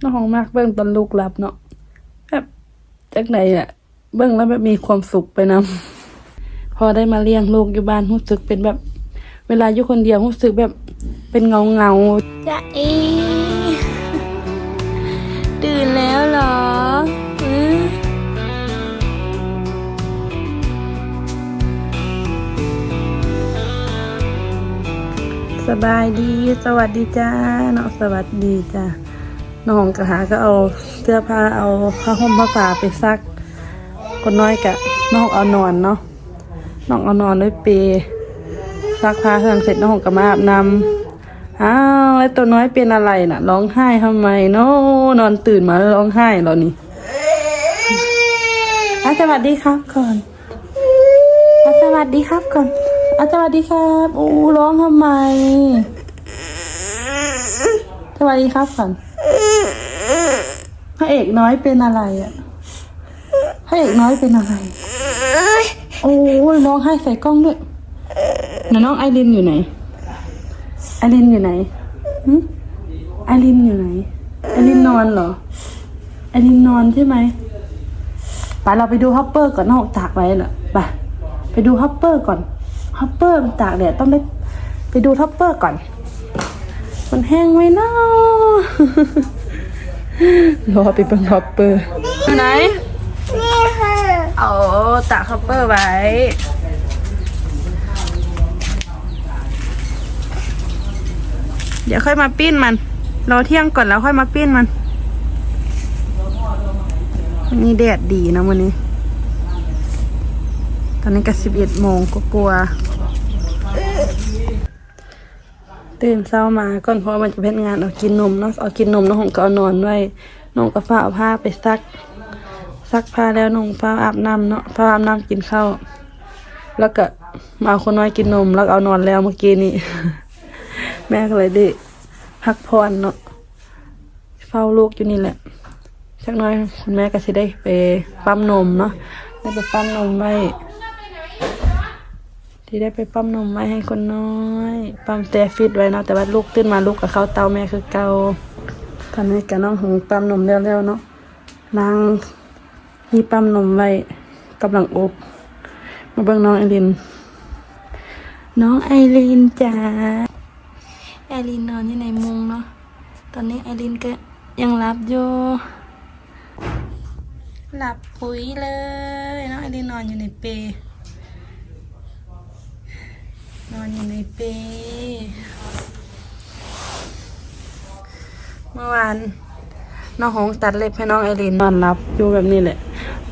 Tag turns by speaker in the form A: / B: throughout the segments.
A: น้องของมากเบิ่งตอนลูกหลับเนาะแบบจากไหนอะเบิ่งแล้วแบบมีความสุขไปนำพอได้มาเลี้ยงลูกอยู่บ้านรู้สึกเป็นแบบ เวลาอยู่คนเดียวรู้สึกแบบเป็นเงาเงาๆ
B: จะเอตื่นแล้วเหรออือ
A: สบายดี สวัสดีจ้าเนาะสวัสดีจ้า น้องกะหาก็เอาเสื้อผ้าเอาผ้าห่มผ้าป่าไปซัก คนน้อยกะน้องเอานอนเนาะน้องเอานอนด้วยเปยซักผ้าเสร็จเสร็จน้องก็มาอาบน้ำอ้าวไอ้วตัวน้อยเป็นอะไรน่ะ ร้องไห้ทำไมเนาะนอนตื่นมาแล้วร้องไห้แล้วนี่อะสวัสดีครับก่อนอะสวัสดีครับก่อนอะสวัสดีครับอู้ร้องทำไมสวัสดีครับก่อน พระเอกน้อยเป็นอะไรอะพระเอกน้อยเป็นอะไร โอ้ยร้องไห้ใส่กล้องด้วยหนน้องไอรินอยู่ไหน ไอรินอยู่ไหนหไอรินอยู่ไหน ไอรินนอนเหรอ ไอรินนอนใช่ไหมไปเราไปดูฮอปเปอร์ก่อนนอกตากไว้น่ะไปไปดูฮอปเปอร์ก่อน ฮอปเปอร์มันตากแดดต้องไปไปดูฮอปเปอร์ก่อน มันแห้งไหมเนาะ รอไปเบิ่งฮอปเปอร์ไหน
B: นี่ค่ะ
A: เอาตากฮอปเปอร์ไว้ เดี๋ยวค่อยมาปิ้นมัน รอเที่ยงก่อนแล้วค่อยมาปิ้นมันวันนี้แดดดีนะวันนี้ ตอนนี้ก็สิบเอ็ดโมงก็กลัวๆ ตื่นเช้ามาก่อนเพราะว่ามันจะเป็นงานเอากินนมเนาะเอากินนมน้องของก็เอานอนไว้น้องก็ฝ้าเอาผ้าไปซัก ซักผ้าแล้วน้องฟ้าอาบน้ำเนาะฟ้าอาบน้ำกินข้าวแล้วก็มาเอาคนน้อยกินนม แล้วเอานอนแล้วเมื่อกี้นี้แม่ก็เลยได้พักผ่อนเนาะเฝ้าลูกอยู่นี่แหละสักน้อยคุณแม่ก็สิได้ไปปั๊มนมเนาะได้ไปปั๊มนมไว้ ที่ได้ไปปั๊มนมไว้ให้คนน้อย ปั๊มแต่ฟิตไว้เนาะแต่ว่าลูกตื่นมาลูกกับเขาเตาแม่คือเกาตอนนี้กับน้องหงปั๊มนมแล้วๆเนาะนางมีปั๊มนมไว้กำลังอบมาเบิ่งน้องไอริน น้องไอรินจ้าไอรินนอนอยู่ในมุงเนาะตอนนี้ไอรินก็ยังหลับอยู่หลับปุ๋ยเลยน้องไอรินนอนอยู่ในเปร นอนอยู่ในเปรเมื่อวานน้องหงตัดเล็บให้น้องไอรินนอนรับอยู่แบบนี้แหละ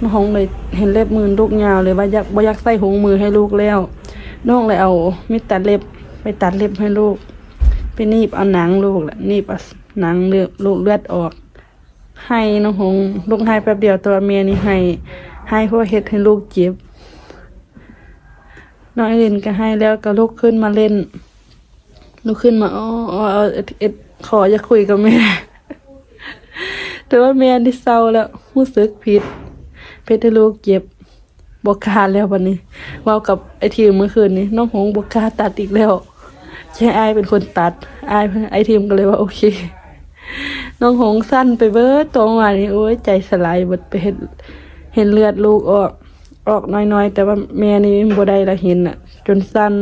A: น้องหงเลยเห็นเล็บมือลูกยาวเลยว่าอยากบ่อยากใส่หงมือให้ลูกแล้ว น้องเลยเอามีดตัดเล็บไปตัดเล็บให้ลูก ไปนีบเอาหนังลูกแหละนีบเอาหนังเลือดลูกเลือดออก ให้น้องหงลูกให้แป๊บเดียวตัวเมียนี่ให้ให้เพราะเฮ็ดให้ลูกเจ็บ น้องไอรินก็ให้แล้วก็ลุกขึ้นมาเล่นลุกขึ้นมาอ๋ออ๋อเอาเอ็ดเอ็ดขอจะคุยกับแม่ แต่ว่าแม่ที่เศร้าแล้วรู้สึกผิด เพชรลูกเจ็บบกล้าแล้ววันนี้เว่ากับไอทีมเมื่อคืนนี้น้องหงบกล้าตัดอีกแล้วใช่ไอเป็นคนตัดไอไอทีมก็เลยว่าโอเค น้องหงสั้นไปเบิดตัวมานี่โอ้ยใจสลายเบิดไปเห็นเห็นเลือดลูกออก ออกน้อยๆ แต่ว่าแม่นี่บ่ได้ละเห็นอะ จนสั้น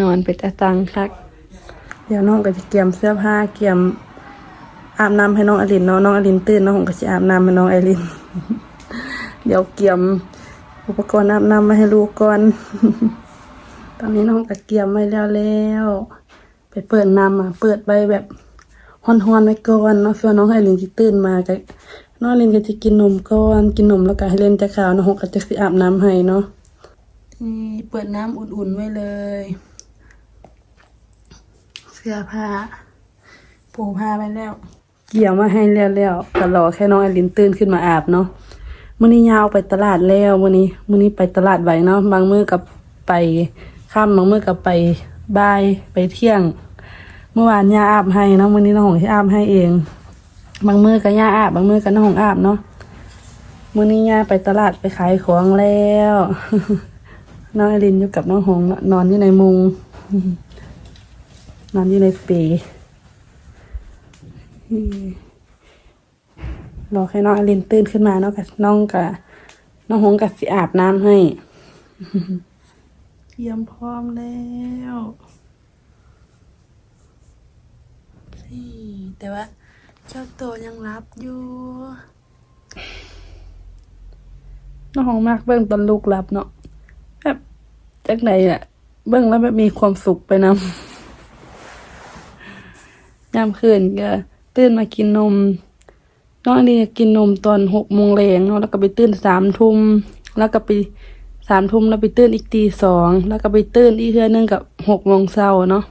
A: นอนไปแตะตังคัก เดี๋ยวน้องก็จะเกี่ยมเสื้อผ้าเกี่ยมอาบน้ำให้น้องอลินเนาะน้องอลินตื่นน้องผมก็จะอาบน้ำให้น้องไอริน เดี๋ยวเกี่ยมอุปกรณ์อาบน้ำมาให้ลูกก่อน ตอนนี้น้องก็เกี่ยมไว้แล้วแล้วไปเปิดน้ำมาเปิดไปแบบฮอนๆไว้ก่อนเนาะเพื่อน้องไอรินจะตื่นมาก็ น้องไอรินก็จะกินนมก่อนกินนมแล้วก็ให้เล่นจะขาวน้องหงก็จะสิอาบน้ำให้เนาะนี่เปิดน้ำอุ่นๆไว้เลย เสื้อผ้าปูผ้าไปแล้ว เกี่ยวมาให้แล้วแล้วก็รอแค่น้องไอรินตื่นขึ้นมาอาบเนาะมื้อนี้ยาวไปตลาดแล้วมื้อนี้มื้อนี้ไปตลาดไว้เนาะบางมื้อกับไปค่ำบางมื้อกับไปบ่ายไปเที่ยง เมื่อวานย่าอาบให้เนาะมื้อนี้น้องหงที่อาบให้เอง บางมือก็ย่าอาบบางมือก็น้องหงอาบเนาะมื้อนี้ย่าไปตลาดไปขายของแล้วน้องอรินอยู่กับน้องหงนาะนอนอยู่ในมุง นอนอยู่ในปลอืมรอให้น้องอลินตื่นขึ้นมาเนาะกับน้องกับน้องหงกับสิอาบน้ำให้เตรียมพร้อมแล้วนี่แต่ว่า จ้าตัวยังรับอยู่น้องหงมากเบิ่งตอนลูกรับเนาะแบบจากไหนอะเบิ่งแล้วแบบมีความสุขไปนำยามคืนก็ตื่นมากินนมน้องนี่กินนมตอนหกโมงแรงเนาะแล้วก็ไปตื่นสามทุ่มแล้วก็ไปสามทุ่มแล้วไปตื่นอีกตีสองแล้วก็ไปตื่นอีกเทื่อนึงกับหกโมงเช้าเนาะ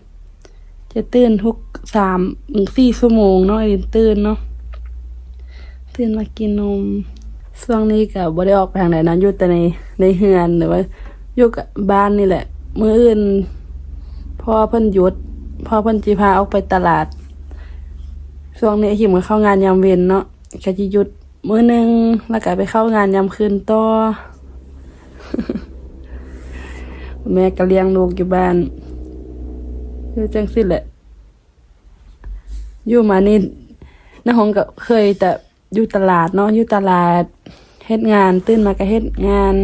A: จะตื่นทุกสามถึงสี่ชั่วโมงเนาะไอ้ตื่นเนาะตื่นมากินนมช่วงนี้ก็บ่ได้ออกไปทางไหนนะอยู่แต่ในในเฮือนหรือว่าอยู่กับบ้านนี่แหละ มื้ออื่นพ่อเพิ่นหยุดพ่อเพิ่นจิพาออกไปตลาดช่วงนี้หิมก็เข้างานยามเย็นเนาะก็จะหยุดมื้อหนึงแล้วก็ไปเข้างานยามคืนต่อแม่ก็เลี้ยงลูกอยู่บ้าน คือจังสิแหละ อยู่มานี่น้าหงก็เคยแต่อยู่ตลาดเนาะอยู่ตลาดเฮ็ดงาน ตื่นมาก็เฮ็ดงาน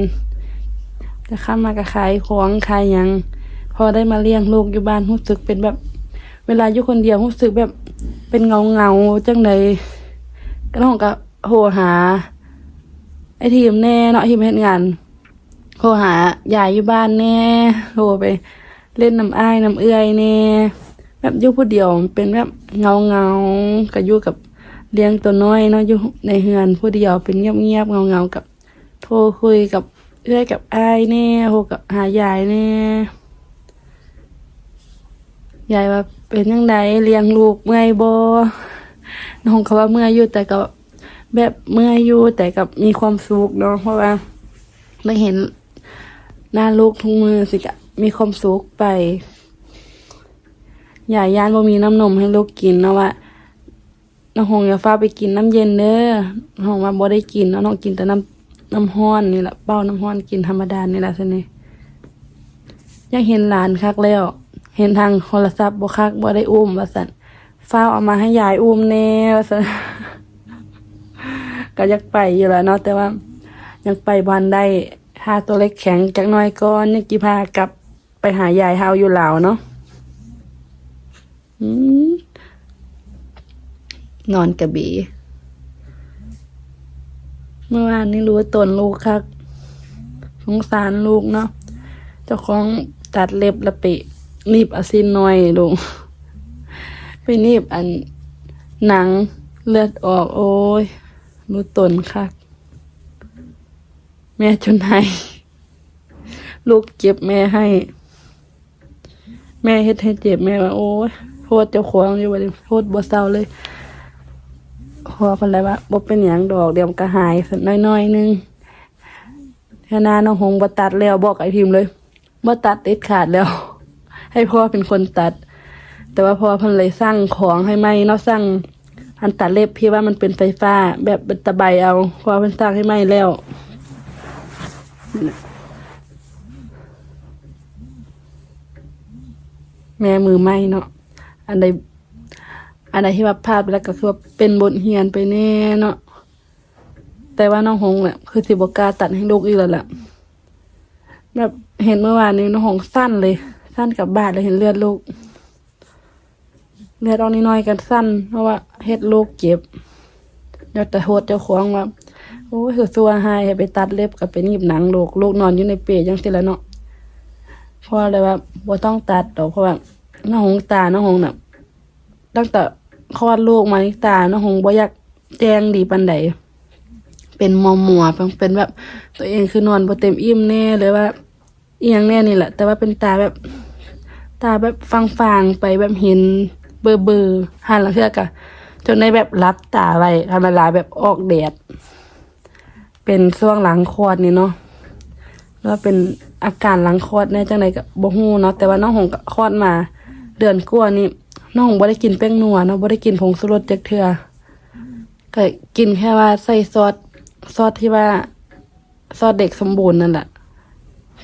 A: จะข้ามมาก็ขายของขายยัง พอได้มาเลี้ยงลูกอยู่บ้านรู้สึกเป็นแบบ เวลาอยู่คนเดียวรู้สึกแบบเป็นเงาเงาจังใดก็น้องก็โทรหา ไอ้ทีมแน่เนาะทีมเฮ็ดงานโทรหายายอยู่บ้านแน่โทรไป เล่นน้ำอ้ายน้ำเอื้อยแน่แบบอยู่ผู้เดียวเป็นแบบเงาเงาก็อยู่กับเลี้ยงตัวน้อยเนาะอยู่ในเฮือนผู้เดียวเป็นเงียบเงียบเงาเงากับโทรคุยกับเอื้อยกับอ้ายแน่โทรกับหายายแน่ยายว่าเป็นยังไงเลี้ยงลูกเมื่อยบ่น้องเขาว่าเมื่อยอยู่แต่ก็แบบเมื่อยอยู่แต่กับมีความสุขเนาะเพราะว่าได้เห็นหน้าลูกทุกมือสิกะ มีความสุขไปยายยานบ่มีน้ำนมให้ลูกกินเนาะว่าน้องหงอย่าฟ้าไปกินน้ำเย็นเด้อน้องหงว่าบ่ได้กินน้องกินแต่น้ำน้ำห้อนนี่แหละเป้าน้ำห้อนกินธรรมดานี่แหละซินี่อยากเห็นหลานคักแล้ว เห็นทางโทรศัพท์บ่คักบ่ได้อุ้มว่าซั่นฟ้าเอามาให้ยายอุ้มแน่ว่าซั่นก็อยากไปอยู่แล้วเนาะแต่ว่ายังไปบ้านได้ถ้าตัวเล็กแข็งจักหน่อยก่อนยังกี่พากลับ ไปหายายเฮาอยู่ลาวเนาะนอนกระบี่เมื่อวานนี้รู้ว่าตนลูกคักสงสารลูกเนาะเจ้าของตัดเล็บละปหนีบอซินหน่อยลงไปนีบอันหนังเลือดออกโอ้ยรู้ตนคัก แม่จนให้ ลูกเจ็บแม่ให้ แม่เฮ็ดให้เจ็บแม่ว่าโอ้ยโทษเจ้าของอยู่ว่าดิโทษบ่เศร้าเลยพอเพิ่นเลยว่าบ่เป็นหยังดอกเดี๋ยวมันก็หายสักน้อยๆนึงค่นาน้องหงบ่ตัดแล้วบอกไอ้ทีมเลยบ่ตัดเด็ดขาดแล้ว ให้พ่อเป็นคนตัด แต่ว่าพ่อเพิ่นเลยสร้างของให้ไหมเนาะสร้างอันตัดเล็บพี่ว่ามันเป็นไฟฟ้า แบบเป็นตะไบเอาเพราะว่าเป็นสร้างให้ไหมแล้วนั่นน่ะ แม่มือไหมเนาะอันใดอันใดที่ว่าพลาดไปแล้วก็คือว่าเป็นบทเรียนไปแน่เนาะแต่ว่าน้องหงเนี่ยคือสิบกาตัดให้ลูกอีกแล้วแหละแบบเห็นเมื่อวานนี้น้องหงสั้นเลย สั้นกับบาดเลยเห็นเลือดลูกเลือดออกนิดหน่อยๆกันสั้น เพราะว่าเฮ็ดลูกเจ็บเดี๋ยวแต่โหดเจ้าของว่าโอ้ยคือซัวหายไปตัดเล็บกับไปหนีบหนังลูกลูกนอนอยู่ในเปรจังสิแล้วเนาะ พราะเลยว่าบ่ต้องตัดดอกเพราะว่าน้องหงตาน้องหงน่ะตั้งแต่คลอดลูกมานี่ตาน้องหงบ่อยากแจ้งดีปานใดเป็นมัวมัวเป็นแบบ ตัวเองคือนอนบ่เต็มอิ่มแน่เลยว่าเอียงแน่นี่แหละ แต่ว่าเป็นตาแบบ ตาแบบฟางๆไปแบบเห็นเบอร์เบอร์หันหลังเทือกอะจนในแบบรับตาไว้ธรรมดาแบบออกแดด เป็นช่วงหลังคลอดนี่เนาะ แล้วเป็นอาการหลังคลอดแน่จังไดก็บ่ฮู้เนาะแต่ว่าน้องหงก็คลอดมา เดือนกว่านี่น้องบ่ได้กินแป้งนัวเนาะบ่ได้กินผงชูรสจักเทื่อก็กินแค่ว่าใส่ซอสซอสที่ว่าซอสเด็กสมบูรณ์นั่นแหละ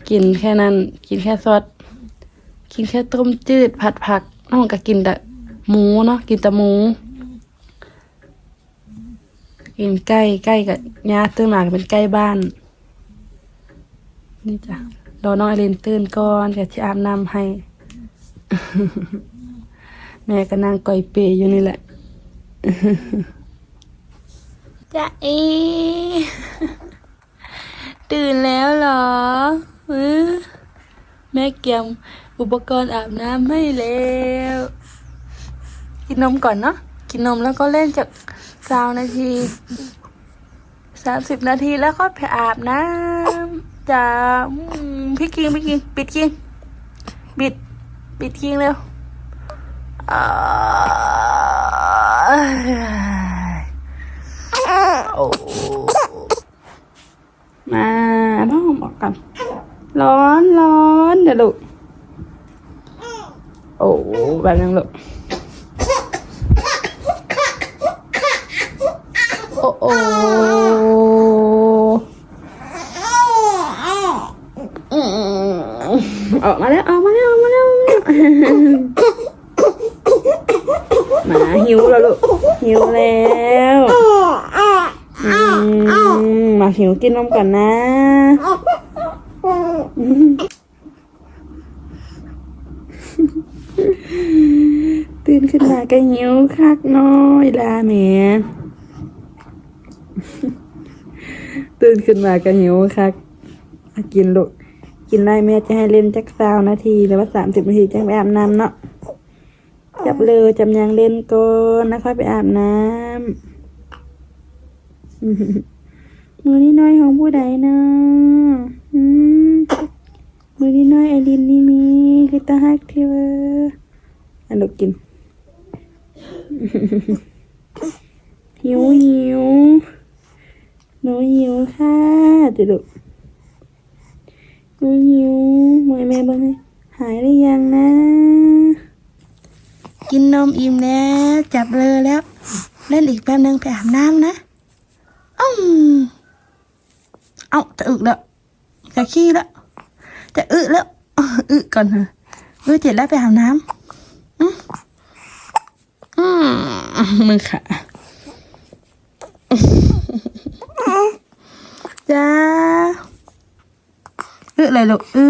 A: กินแค่นั้น กินแค่ซอสกินแค่ต้มจืดผัดผักน้องก็กินแต่หมูเนาะกินแต่หมู กินใกล้ใกล้กับญาติตื่นมากเป็นใกล้บ้าน นี่จ้ะรอน้องไอรินตื่นก่อนเดี๋ยวจะอาบน้ำให้ แม่ก็นั่งก่อยเปยอยู่นี่แหละ
B: จะเอตื่นแล้วเหรอเออ
A: แม่เกียมอุปกรณ์อาบน้ำให้แล้ว กินนมก่อนเนาะกินนมแล้วก็เล่นจากสาวนาทีสามสิบนาทีแล้วก็ไปอาบน้ำ จะอืมพี่กิงพี่กิงปิดกิงปิดปิดกิงเร็วอ่าโอ้มาพ่อบอกกัน ร้อนร้อนเดี๋ยวลูกโอ้แบบนึงลูกโอ้โอ้ ออกมาแล้วออกมาแล้วออกมาแล้วมาหมาหิวแล้วลูกหิวแล้วมาหิวกินนมก่อนนะตื่นขึ้นมาก็หิวคักน้อยลาแม่ตื่นขึ้นมาก็หิวคักกินลูก กินได้แม่จะให้เล่นจักสาวนาทีหรือว่าสามสิบนาทีจังไปอาบน้ำเนาะจับเลยจำยังเล่นก่อนแล้วค่อยไปอาบน้ำมือนี่น้อยของผู้ใดเนาะมือนี่น้อยไอรินนี่มีคือตาฮักเทวะอันลูกกินหิวหิวหนูหิวค่ะเดี๋ ยวลูกหนูหิวมวยแม่บ้างไหมหายหรือยังนะ กินนมอิ่มแล้ว จับเลยแล้ว เล่นอีกแป๊บนึงไปอาบน้ำนะอ้าวเอาจะอึแล้วจะขี้แล้วจะอึแล้วอึก่อนเถอะอึเสร็จแล้วไปอาบน้ำอืมอืมมือขาจ้า อึอะไรลูกอึ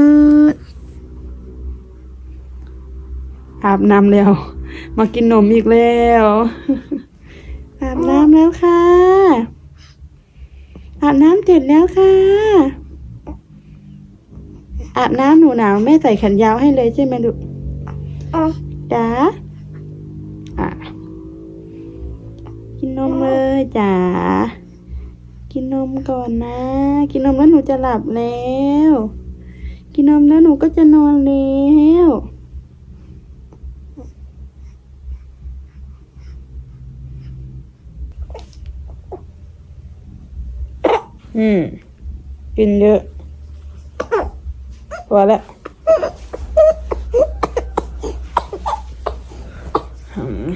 A: อาบน้ำแล้ว มากินนมอีกแล้ว อาบน้ำแล้วค่ะ อาบน้ำเสร็จแล้วค่ะ อาบน้ำหนูหนาวแม่ใส่แขนยาวให้เลยใช่ไหมลูกจ้าอะกินนมเลยจ้ากินนมก่อนนะ กินนมแล้วหนูจะหลับแล้ว กินนมแล้วหนูก็จะนอนแล้วอืม กินเยอะพอแล้วอืม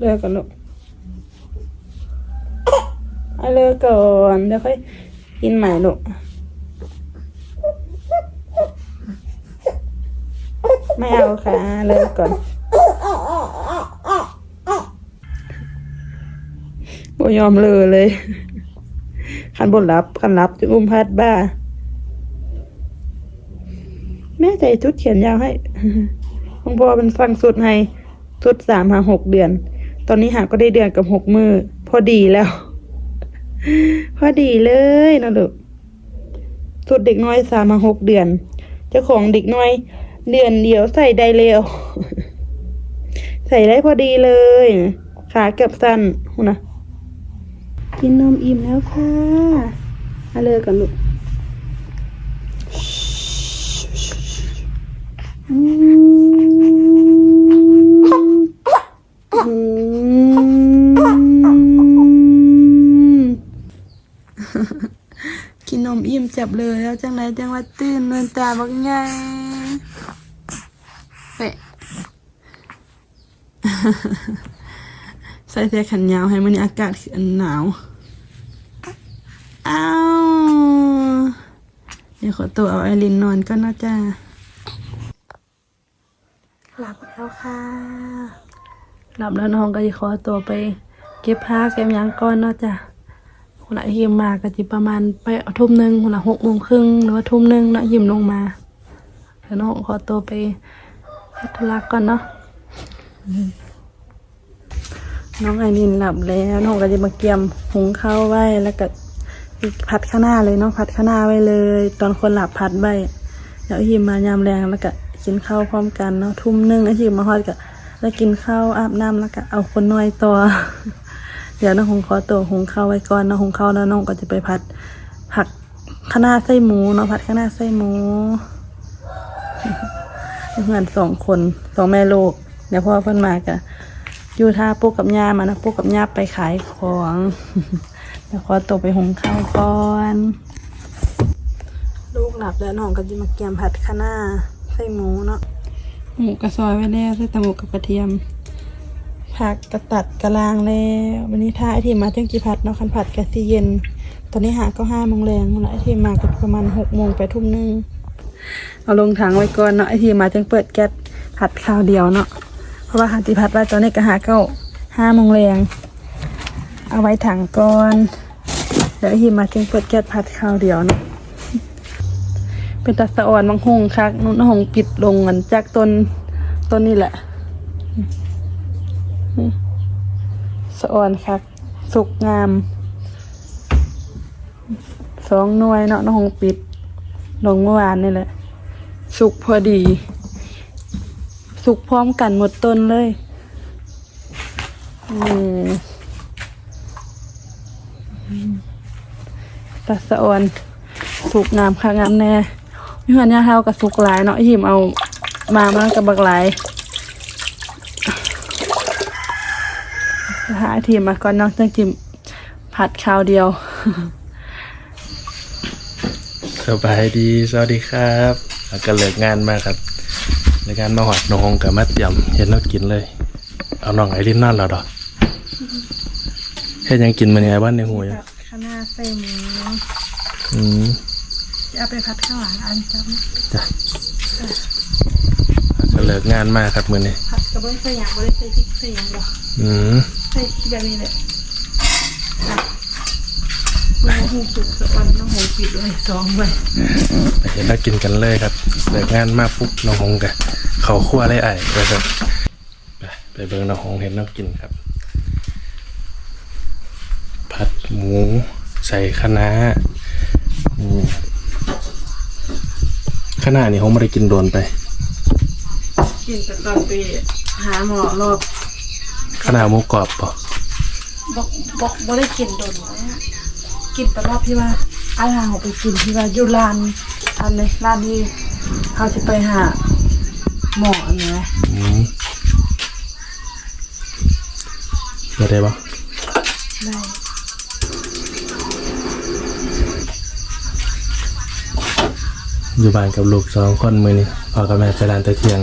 A: เลิกกันลูกเอาเลิกก่อนเดี๋ยวค่อยกินใหม่ลูกไม่เอาค่ะ เลิกก่อนบ่ยอมเลยเลยคันบนรับคันรับจะอุ้มพัดบ้า แม่ใส่ชุดเขียนยาวให้คุณพ่อเป็นสั่งสุดให้สุดสามหาหกเดือน ตอนนี้หาก็ได้เดือนกับหกมือพอดีแล้ว พอดีเลยนะลูกสุดเด็กน้อยสามหาหกเดือน เจ้าของเด็กน้อย เดือนเดียวใส่ได้เร็ว ใส่ได้พอดีเลย ขาเกือบสั้นหูนะกินนมอิ่มแล้วค่ะเอาเลยกันลูกอืม กิ นนมอิ่มจับเลยแล้วจังไรจังว่าตื่นเนินตาบักไงเปะใส่เสื้อแขนยาวให้มันอากาศหนาวอ้าวเดี๋ยวขอตัวเอาไอรินนอนก็นะจ้าข้าวค่ะ หลับแล้วน้องก็จะขอตัวไป เก็บผ้าเก็บหยังก้อนเนาะจ้ะ คนละหิมมาก็จะประมาณไปทุ่มหนึ่งคนละหกโมงครึ่งหรือว่าทุ่มหนึ่งเนาะหิมลงมาแล้วน้องขอตัวไปธุระก่อนเนาะน้องไอรินหลับแล้วน้องก็จะมาเกี่ยมหุงข้าวไว้แล้วก็ผัดข้าวหน้าเลยเนาะผัดข้าวหน้าไว้เลย ตอนคนหลับผัดไว้แล้วหิมมายามแรงแล้วก็กินข้าวพร้อมกันเนาะทุ่มหนึ่งไอหิมมาฮอดก็แล้วกินข้าวอาบน้ำแล้วก็เอาคนน้อยต่อ เดี๋ยวน้องหงขอตัวหงข้าวไว้ก่อนน้องหงข้าวแล้วน้องก็จะไปผัดผักคะน้าไส้หมูเนาะผัดคะน้าไส้หมูเหมือนสองคนสองแม่ลูกเดี๋ยวพ่อเพิ่นมากะอยู่ท่าปุ๊กกับย่ามานะปุ๊กกับย่าไปขายของเดี๋ยวขอตัวไปหุงข้าวก่อนลูกหลับแล้วน้องก็จะมาเกียมผัดคะน้าไส้หมูเนาะหมูกระซอยไว้แล้วใส่แตะหมูกับกระเทียม ผักกระตัดกระลางแล้ววันนี้ท่าไอทีมาเที่ยงกี่ผัดเนาะคันผัดกะซีเย็น ตอนนี้หาก็ห้าโมงแรงแล้วไอทีมาก็ประมาณหกโมงไปทุ่มหนึงเอาลงถังไว้ก่อนเนาะไอทีมมาจึงเปิดแก๊สผัดข้าวเดียวเนาะเพราะว่าหาที่ผัดไว้ตอนนี้ก็หาเก้าห้าโมงแรงเอาไว้ถังก่อนเดี๋ยวไอทีมมาจึงเปิดแก๊สผัดข้าวเดียวเนาะเป็นตัดสะอ่อนบางหงคักนุ่นหงปิดลงกันจากต้นต้นนี่แหละ สะอ่อนครับสุกงาม สองหน่วยเนาะน้องปิด ลงเมื่อวานนี่แหละ สุกพอดี สุกพร้อมกันหมดต้นเลยอืมตาสะอ่อนสุกงามค่ะงามแน่มีหันยาเท้ากับสุกหลายเนาะหิมเอามามากับบักหลาย หาทีมมาก่อนเน้องจังจิมผัดข้าวเดียว
C: สบายดี สวัสดีครับแล้วก็เลิกงานมาครับเลิกงานมาหอดน้องกับมาเตรียมเห็นแล้วกินเลย เอาน้องไอรินนอนแล้วดอกเฮ็ดหยังกินมาเนี่ยบ้านในหูยัง
A: ข้าวหน้าใส่หมู
C: อืม
A: จะเอาไปผัดข้าวหวานอันจ้ำ
C: จ้ะแล้ว ก็เลิกงานมาครับมื้อนี้
A: ผัดกระเบื้องใส่หยางไม่ได้ใส่พริกใส่หยางหรอก
C: อืม
A: ใส่แบบนี้แหละอะน้องหูสุกสะอ่อนน้องหูปิดด้วยสองไว้
C: ไปเห็นแล้วกินกันเลยครับเลิกงานมาปุ๊บน้องหงกับเขาวคั่วเลยไอ้ไปครับไปไปเบิ่งน้องหงเห็นน้องกินครับ ผัดหมูใส่คะน้าอืมคะน้านี่หงไม่ได้กินโดนไป
A: กินแต่ตอนไปหาหมอรอบ
C: คะน้าหมูกรอบป่ะ
A: บอกบอกบ่ได้กินโดนไว้อะกินแต่รอบที่ว่าอาหารเขาไปกินที่ว่าอยู่ร้านอันเลยร้านที่เขาจะไปหาหมออันนี้
C: อืมไม่ได้ป่ะ
A: ได้
C: อยู่บ้านกับลูกสองคนมือนี่พ่อกับแม่ไปร้านตะเทียง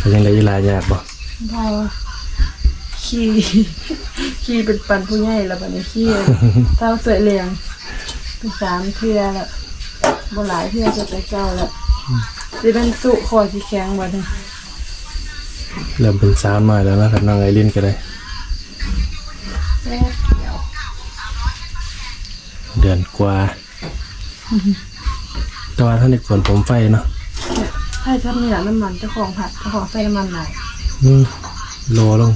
C: ไปยังได้ยีลายากป่ะ
A: พอขี่ขี่เป็นปันผู้ใหญ่แล้วบัดนี้ขี่เต้าสวยเลียงเป็นสามเทือแล้วบ่หลายเทือจะไปเก้าแล้วสิเป็นสุคอสีแข็งบัดนี้
C: เริ่มเป็นสาวหน่อยแล้วนะครับน้องไอรินก็ได้
A: แซ่บเดียว
C: เดือนกว่าแต่ว่าท่านในกวนผมไฟเนาะ
A: ให้ทำเนี่ยน้ำมันเจ้าของผัดเจ้าของใส่น้ำมันหลาย
C: อืมโลลง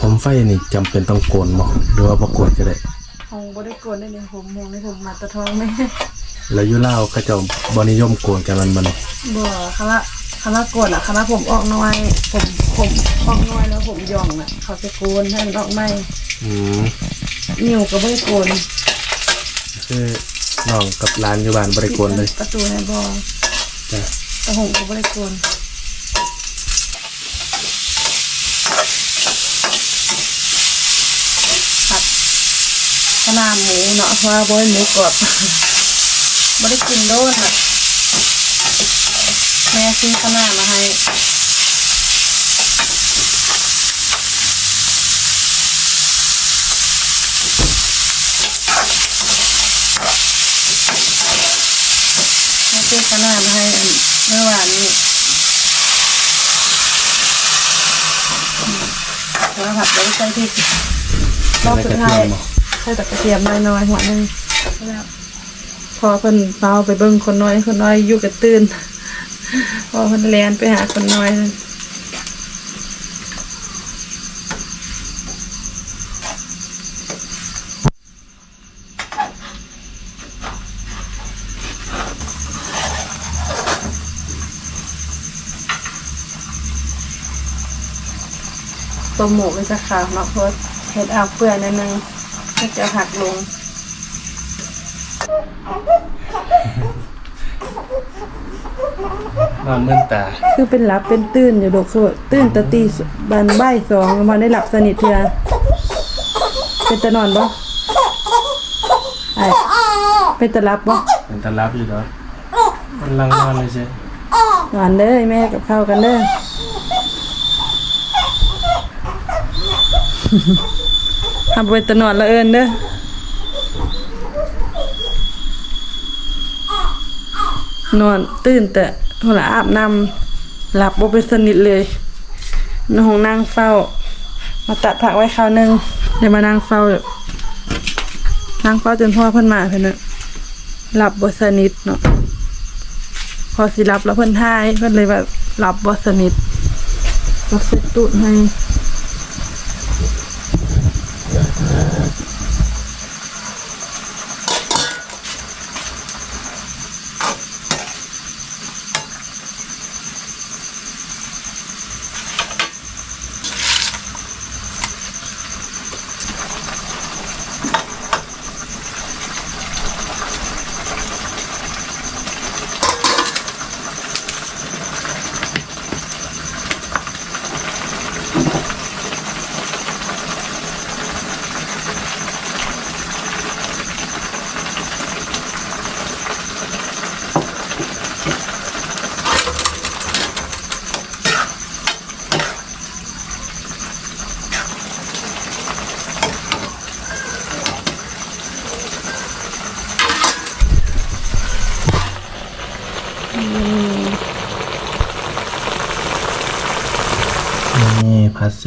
C: ผมไฟนี่จำเป็นต้องโกนบ่หรือว่าบ่โกนก็ได้
A: คงบ่ได้โกนได้เลยผมมองในผมมาตะทองแม่
C: แล้วอยุเล่าวเขาเจะบนิยมโกนกันมันบ่นี่
A: บ่คณะคณะโกนอะคณะผมออกน้อย ผมผมออกน้อยแล้วผมหย่องอะ เขาจะโกนให้มันออกไม่
C: อืม
A: นิ้วก็บ่ได้โกน
C: คือ น้องกับร้านอยู่บ้านบ่ได้โกนเลย
A: ประตูในบ่อ
C: จ้ะ
A: แต่ผมก็บ่ได้โกนผัดขนาหมูเนาะเพราะว่าบ่ให้หมูกรอบบ่ได้กินโดนอะแม่ซื้อขนามาให้ เราเจคณะมาให้เมื่อวานนี้แล้วผัดแล้วใส่ที่กรอบสุดท้ายใส่ตะเกียมน้อยๆหัวหนึ่งพอเพิ่นเฝ้าไปเบิ้งคนน้อยคนน้อยอยู่กับตื่นพอเพิ่นแลนไปหาคนน้อย ต้มหมูก็จะขาวเนาะเพราะเฮ็ดอาบเปื่อยนิดนึงก็จะหักลง
C: นอนมื่นตา
A: คือเป็นหลับเป็นตื่นอยู่ดอกโซตื่นแตะตีบันบ่ายสองมาได้หลับสนิทเถื่อเป็นตะนอนบ่ไอ้เป็นตะรับบ่
C: เป็นตาลับอยู่เนาะมันลังนอนเลยใช่
A: นอนเด้อแม่กับข้าวกันเด้อ ทำเป็นตนอนละเอินเด้อนอนตื่นแต่หัวละอาบน้ำหลับบ่เป็นสนิทเลยนห้องนั่งเฝ้า มาตัดผักไว้คราวหนึงเดี๋ยวมานั่งเฝ้า นั่งเฝ้าจนพ่อเพิ่นมาเพิ่นน่ะหลับบ่สนิทเนาะพอสิหลับแล้วเพิ่นทายเพิ่นเลยว่าหลับบ่สนิทก็เสร็จตูดให้
C: Uh,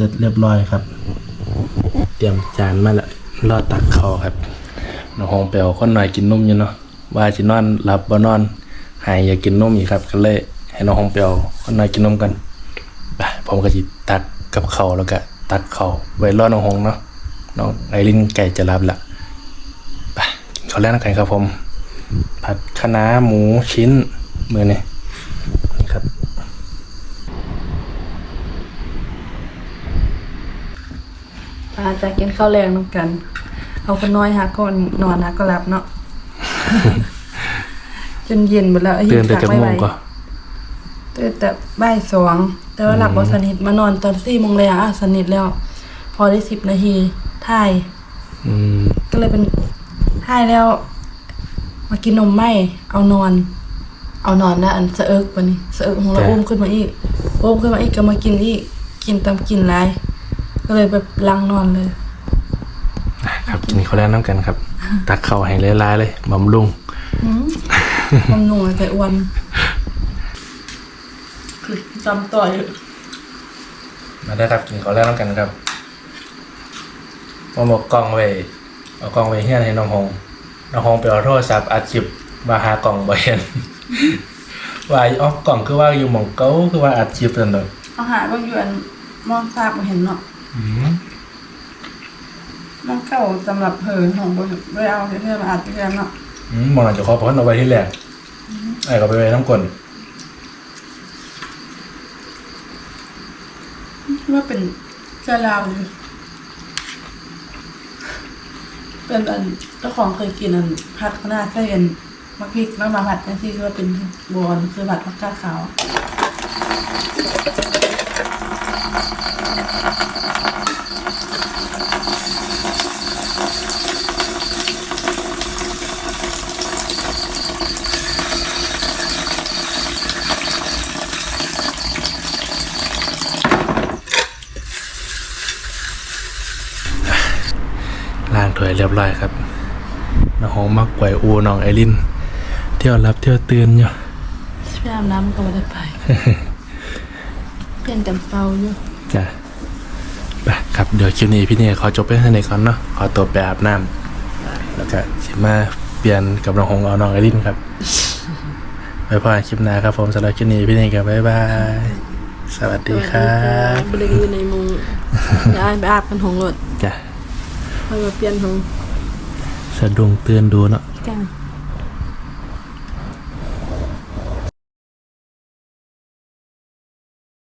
C: สร็จเรียบร้อยครับ เตรียมจานมาแล้วรอตักข้าครับน้องหงไปเอาคนหน่อยกินนมอยู่เนาะว่าสินอนหลับบ่นอน หายอยากกินนมอีกครับ ก็เลยให้น้องหงไปเอาคนหน่อยกินนมกันไปผมก็สิตักกับเขาแล้วก็ตักเขาไว้รอน้องหงเนาะน้องไอรินไก่จะรับละไปกินข้าวแรกกันครับผม ผัดคะน้าหมูชิ้นมือเนี่นี่ครับ
A: อาจจะกินข้าวแรงน้ำกัน เอาคนน้อยหาก่อนนอนหาก็หลับเนาะจนเย็นหมดแล้วไอ้
C: เตือนแต่
A: ฝ
C: จะ
A: ไม่
C: ง
A: ไหว
C: งก็
A: ตื่นแต่บ่ายสองแต่ว่าหลับบ่สนิทมานอนตอนสี่โมงเลยอะสนิทแล้ว พอได้สิบนาทีถ่าย
C: อืม
A: ก็เลยเป็นถ่ายแล้ว มากินนมไม่เอานอน เอานอนนะอันสะเอิกวันนี้สะเอิกของเราอุ้มขึ้นมาอีกอุ้มขึ้นมาอีกก็มากินอีกกินตามกินไร ก็เลยแบบลังนอนเลย
C: ครับกินข้าวแรกน้ำกันครับ ตักข้าวให้หลายๆเลยบำรุง
A: บำรุงแต่อ้วนคือจำต่อย
C: มาได้ครับกินข้าวแรกน้ำกันครับผมบอกกล้องไว้เอากล้องไว้เฮียนให้น้องหงน้องหงไปเอาโทรศัพท์อัดคลิปมาหากล่องบ่เห็นว่าอ๋อกล่องคือว่าอยู่หม่องเก้าคือว่าอัดคลิปนั่นเด้อ
A: เอาหาบางอยวนมองภาพมาเห็นเนาะ
C: อืม
A: มองเก่าสำหรับเหินของบนไม่เอาเพื่อนมาอัดเพื่อนเนาะ
C: อืมมองหลังจากขอพ้นเอาไว้ที่แรกไอ้ก็ไปไว้น้ำกลน
A: ว่าเป็นเสื้อลาวอยู่เป็นอันเจ้าของเคยกินอันผัดข้าวหน้าไส้อันมะพริกแล้วมาผัดนั่นที่ว่าเป็นบอนคือผัดผักกาดขาว
C: ล้างถ้วย เรียบร้อยครับน้องหงมักไกวอูน้องไอรินเที่ยวรับเที่ยวตื่นอยู่
A: ไปอาบน้ำก็ไม่ได้ไป เปลี่ยนกันเปาอยู่
C: จ้ะไปไปครับเดี๋ยวคลิปนี้พี่เนี่ยขอจบไปให้ในก่อนเนาะขอตัวไปอาบน้ำแล้วก็สิมาเปลี่ยนกับน้องหงเอาน้องไอรินครับไว้พอกันคลิปหน้าครับผมสำหรับคลิปนี้พี่เนี่ยกับบ๊ายบายสวัสดีครับ
A: บ่ได้อยู่ในมุงย้ายไปอาบกันหงรถ
C: จ้ะ
A: ค่อยมาเปลี่ยนหง
C: สะดุ้งเตือนดูเนาะ
A: กัน